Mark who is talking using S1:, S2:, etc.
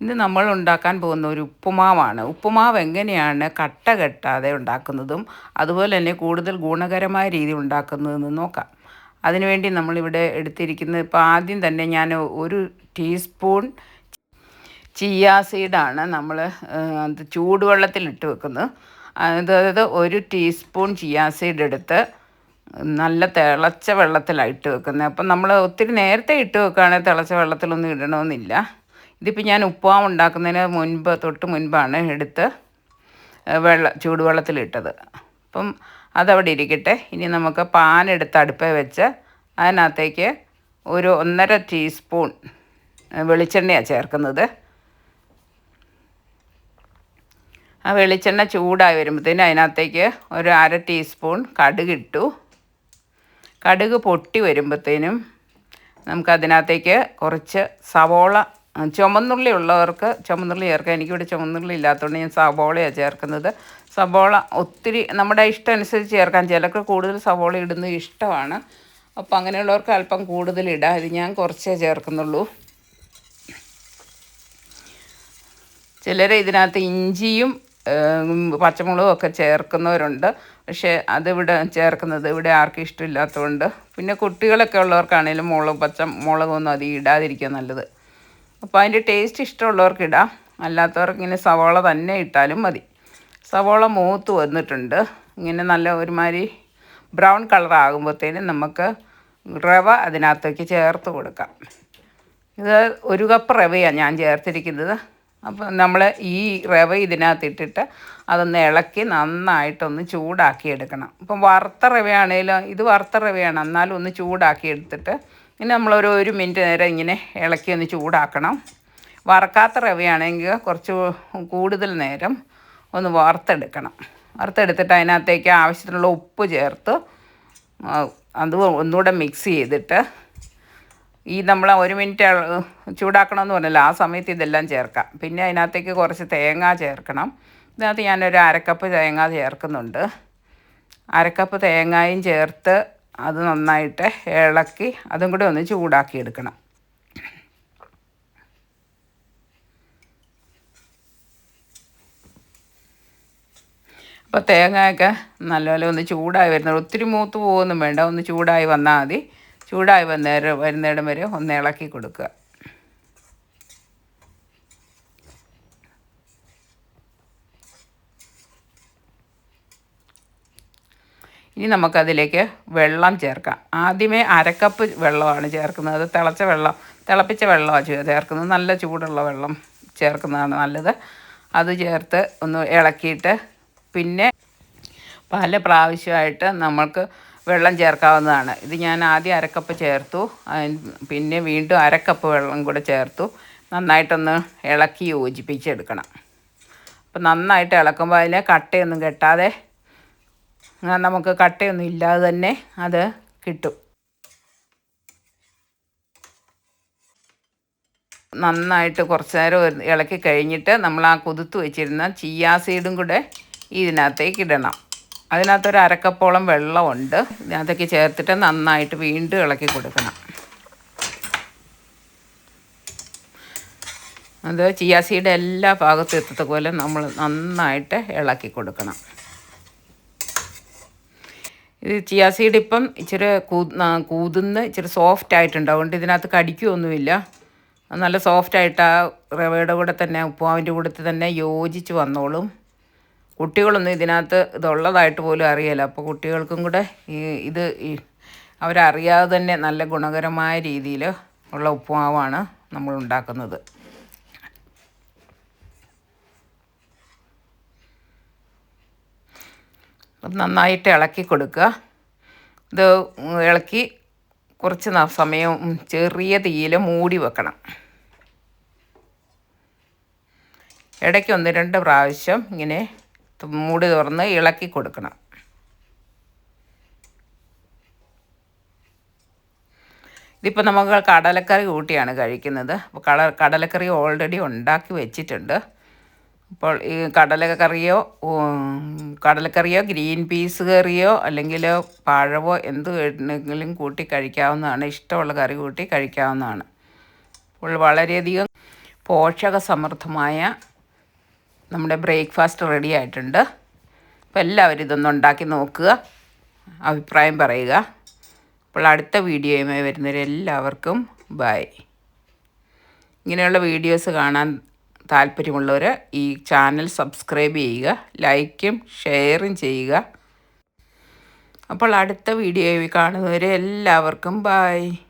S1: ഇന്ന് നമ്മൾ ഉണ്ടാക്കാൻ പോകുന്ന ഒരു ഉപ്പുമാവാണ്. ഉപ്പുമാവ് എങ്ങനെയാണ് കട്ട കെട്ടാതെ ഉണ്ടാക്കുന്നതും അതുപോലെ തന്നെ കൂടുതൽ ഗുണകരമായ രീതി ഉണ്ടാക്കുന്നതെന്ന് നോക്കാം. അതിനുവേണ്ടി നമ്മളിവിടെ എടുത്തിരിക്കുന്നത് ഇപ്പോൾ ആദ്യം തന്നെ ഞാൻ ഒരു ടീസ്പൂൺ ചിയ സീഡാണ് നമ്മൾ അത് ചൂടുവെള്ളത്തിലിട്ട് വെക്കുന്നത്. അതായത് ഒരു ടീസ്പൂൺ ചിയ സീഡ് എടുത്ത് നല്ല തിളച്ച വെള്ളത്തിലാണ് ഇട്ട് വെക്കുന്നത്. അപ്പം നമ്മൾ ഒത്തിരി നേരത്തെ ഇട്ട് വെക്കുകയാണെങ്കിൽ തിളച്ച വെള്ളത്തിലൊന്നും ഇടണമെന്നില്ല. ഇതിപ്പോൾ ഞാൻ ഉപ്പുമാവ് ഉണ്ടാക്കുന്നതിന് മുൻപ് തൊട്ട് മുൻപാണ് എടുത്ത് വെള്ള ചൂടുവെള്ളത്തിലിട്ടത് അപ്പം അതവിടെ ഇരിക്കട്ടെ. ഇനി നമുക്ക് പാൻ എടുത്ത് അടുപ്പേ വെച്ച് അതിനകത്തേക്ക് ഒരു ഒന്നര ടീസ്പൂൺ വെളിച്ചെണ്ണയാണ് ചേർക്കുന്നത്. ആ വെളിച്ചെണ്ണ ചൂടായി വരുമ്പോഴത്തേന് അതിനകത്തേക്ക് ഒരു അര ടീസ്പൂൺ കടുക് ഇട്ടു. കടുക് പൊട്ടി വരുമ്പോഴത്തേനും നമുക്കതിനകത്തേക്ക് കുറച്ച് സവോള ചുമന്നുള്ളി ഉള്ളവർക്ക് ചുമന്നുള്ളി ചേർക്കാം. എനിക്കിവിടെ ചുമന്നുള്ളി ഇല്ലാത്തതുകൊണ്ട് ഞാൻ സവോളയാണ് ചേർക്കുന്നത്. സവോള ഒത്തിരി നമ്മുടെ ഇഷ്ടം അനുസരിച്ച് ചേർക്കാം. ചിലർക്ക് കൂടുതൽ സവോള ഇടുന്നത് ഇഷ്ടമാണ്. അപ്പോൾ അങ്ങനെയുള്ളവർക്ക് അല്പം കൂടുതൽ ഇടാം. ഇത് ഞാൻ കുറച്ചേ ചേർക്കുന്നുള്ളൂ. ചിലർ ഇതിനകത്ത് ഇഞ്ചിയും പച്ചമുളകും ഒക്കെ ചേർക്കുന്നവരുണ്ട്. പക്ഷേ അതിവിടെ ചേർക്കുന്നത് ഇവിടെ ആർക്കും ഇഷ്ടമില്ലാത്തതുകൊണ്ട്. പിന്നെ കുട്ടികളൊക്കെ ഉള്ളവർക്കാണെങ്കിലും മുളക് പച്ച മുളകൊന്നും അധികം ഇടാതിരിക്കുക നല്ലത്. അപ്പോൾ അതിന്റെ ടേസ്റ്റ് ഇഷ്ടമുള്ളവർക്ക് ഇടാം. അല്ലാത്തവർക്ക് ഇങ്ങനെ സവോള തന്നെ ഇട്ടാലും മതി. സവോള മൂത്ത് വന്നിട്ടുണ്ട്. ഇങ്ങനെ നല്ല ഒരുമാതിരി ബ്രൗൺ കളർ ആകുമ്പോഴത്തേനും നമുക്ക് റവ അതിനകത്തേക്ക് ചേർത്ത് കൊടുക്കാം. ഇത് ഒരു കപ്പ് റവയാണ് ഞാൻ ചേർത്തിരിക്കുന്നത്. അപ്പം നമ്മൾ ഈ റവ ഇതിനകത്ത് ഇട്ടിട്ട് അതൊന്ന് ഇളക്കി നന്നായിട്ടൊന്ന് ചൂടാക്കി എടുക്കണം. ഇപ്പം വറുത്ത റവയാണേലും ഇത് വറുത്ത റവയാണ്. എന്നാലും ഒന്ന് ചൂടാക്കി എടുത്തിട്ട് ഇനി നമ്മളൊരു ഒരു മിനിറ്റ് നേരം ഇങ്ങനെ ഇളക്കി ഒന്ന് ചൂടാക്കണം. വറക്കാത്ത റവയാണെങ്കിൽ കുറച്ച് കൂടുതൽ നേരം ഒന്ന് വറുത്തെടുക്കണം. വറുത്തെടുത്തിട്ട് അതിനകത്തേക്ക് ആവശ്യത്തിനുള്ള ഉപ്പ് ചേർത്ത് അത് ഒന്നുകൂടെ മിക്സ് ചെയ്തിട്ട് ഈ നമ്മൾ ഒരു മിനിറ്റ് ചൂടാക്കണമെന്ന് പറഞ്ഞല്ലോ ആ സമയത്ത് ഇതെല്ലാം ചേർക്കാം. പിന്നെ അതിനകത്തേക്ക് കുറച്ച് തേങ്ങ ചേർക്കണം. ഇതിനകത്ത് ഞാനൊരു അരക്കപ്പ് തേങ്ങ ചേർക്കുന്നുണ്ട്. അരക്കപ്പ് തേങ്ങയും ചേർത്ത് അത് നന്നായിട്ട് ഇളക്കി അതും കൂടി ഒന്ന് ചൂടാക്കി എടുക്കണം അപ്പോൾ തേങ്ങയൊക്കെ നല്ലപോലെ ഒന്ന് ചൂടായി വരുന്നത് ഒത്തിരി മൂത്ത് പോകുമൊന്നും വേണ്ട. ഒന്ന് ചൂടായി വന്നാൽ മതി. ചൂടായി വന്നേരം വരുന്നിടം വരെ ഒന്ന് ഇളക്കി കൊടുക്കുക. ഇനി നമുക്കതിലേക്ക് വെള്ളം ചേർക്കാം. ആദ്യമേ അരക്കപ്പ് വെള്ളമാണ് ചേർക്കുന്നത്. തിളച്ച വെള്ളം തിളപ്പിച്ച വെള്ളമാണ് ചേർക്കുന്നത്. നല്ല ചൂടുള്ള വെള്ളം ചേർക്കുന്നതാണ് നല്ലത്. അത് ചേർത്ത് ഒന്ന് ഇളക്കിയിട്ട് പിന്നെ പല പ്രാവശ്യമായിട്ട് നമ്മൾക്ക് വെള്ളം ചേർക്കാവുന്നതാണ്. ഇത് ഞാൻ ആദ്യം അരക്കപ്പ് ചേർത്തു. പിന്നെ വീണ്ടും അരക്കപ്പ് വെള്ളം കൂടെ ചേർത്തു. നന്നായിട്ടൊന്ന് ഇളക്കി യോജിപ്പിച്ചെടുക്കണം. അപ്പം നന്നായിട്ട് ഇളക്കുമ്പോൾ അതിനെ കട്ടയൊന്നും കെട്ടാതെ നമുക്ക് കട്ടയൊന്നും ഇല്ലാതെ തന്നെ അത് കിട്ടും. നന്നായിട്ട് കുറച്ച് നേരം ഇളക്കി കഴിഞ്ഞിട്ട് നമ്മൾ ആ കുതിർത്ത് വെച്ചിരുന്ന ചിയാ സീഡും കൂടെ ഇതിനകത്തേക്ക് ഇടണം. അതിനകത്തൊരു അരക്കപ്പോളം വെള്ളമുണ്ട്. ഇതിനകത്തേക്ക് ചേർത്തിട്ട് നന്നായിട്ട് വീണ്ടും ഇളക്കി കൊടുക്കണം. അത് ചിയാ സീഡ് എല്ലാ ഭാഗത്തും എത്തത്തപോലെ നമ്മൾ നന്നായിട്ട് ഇളക്കി കൊടുക്കണം. ചിയാ സീഡ് ഇപ്പം ഇച്ചിരി കൂതുന്ന് ഇച്ചിരി സോഫ്റ്റ് ആയിട്ടുണ്ട്. അതുകൊണ്ട് ഇതിനകത്ത് കടിക്കുകയൊന്നുമില്ല നല്ല സോഫ്റ്റ് ആയിട്ട് ആ റവയുടെ കൂടെ തന്നെ ഉപ്പുമാവിന്റെ കൂടെ തന്നെ യോജിച്ച് വന്നോളും. കുട്ടികളൊന്നും ഇതിനകത്ത് ഇതുള്ളതായിട്ട് പോലും അറിയില്ല. അപ്പോൾ കുട്ടികൾക്കും കൂടെ ഈ ഇത് അവരറിയാതെ തന്നെ നല്ല ഗുണകരമായ രീതിയിൽ ഉള്ള ഉപ്പുമാവാണ് നമ്മൾ ഉണ്ടാക്കുന്നത്. നന്നായിട്ട് ഇളക്കി കൊടുക്കുക. ഇത് ഇളക്കി കുറച്ച് സമയം ചെറിയ തീയിൽ മൂടി വെക്കണം. ഇടയ്ക്ക് ഒന്ന് രണ്ട് പ്രാവശ്യം ഇങ്ങനെ മൂടി തുറന്ന് ഇളക്കി കൊടുക്കണം. ഇതിപ്പോൾ നമുക്ക് കടലക്കറി കൂട്ടിയാണ് കഴിക്കുന്നത്. അപ്പോൾ കട കടലക്കറി ഓൾറെഡി ഉണ്ടാക്കി വെച്ചിട്ടുണ്ട്. അപ്പോൾ ഈ കടലക്കറിയോ കടലക്കറിയോ ഗ്രീൻ പീസ് കറിയോ അല്ലെങ്കിൽ പഴവോ എന്ത് വേണമെങ്കിലും കൂട്ടി കഴിക്കാവുന്നതാണ്. ഇഷ്ടമുള്ള കറി കൂട്ടി കഴിക്കാവുന്നതാണ്. അപ്പോൾ വളരെയധികം പോഷകസമൃദ്ധമായ നമ്മുടെ ബ്രേക്ക്ഫാസ്റ്റ് റെഡി ആയിട്ടുണ്ട്. അപ്പോൾ എല്ലാവരും ഇതൊന്ന് ഉണ്ടാക്കി നോക്കുക. അഭിപ്രായം പറയുക. അപ്പോൾ അടുത്ത വീഡിയോയുമായി വരുന്നവരെല്ലാവർക്കും ബൈ. ഇങ്ങനെയുള്ള വീഡിയോസ് കാണാൻ താല്പര്യമുള്ളവർ ഈ ചാനൽ സബ്സ്ക്രൈബ് ചെയ്യുക ലൈക്കും ഷെയറും ചെയ്യുക. അപ്പോൾ അടുത്ത വീഡിയോയിൽ കാണുന്നവരെ എല്ലാവർക്കും ബൈ.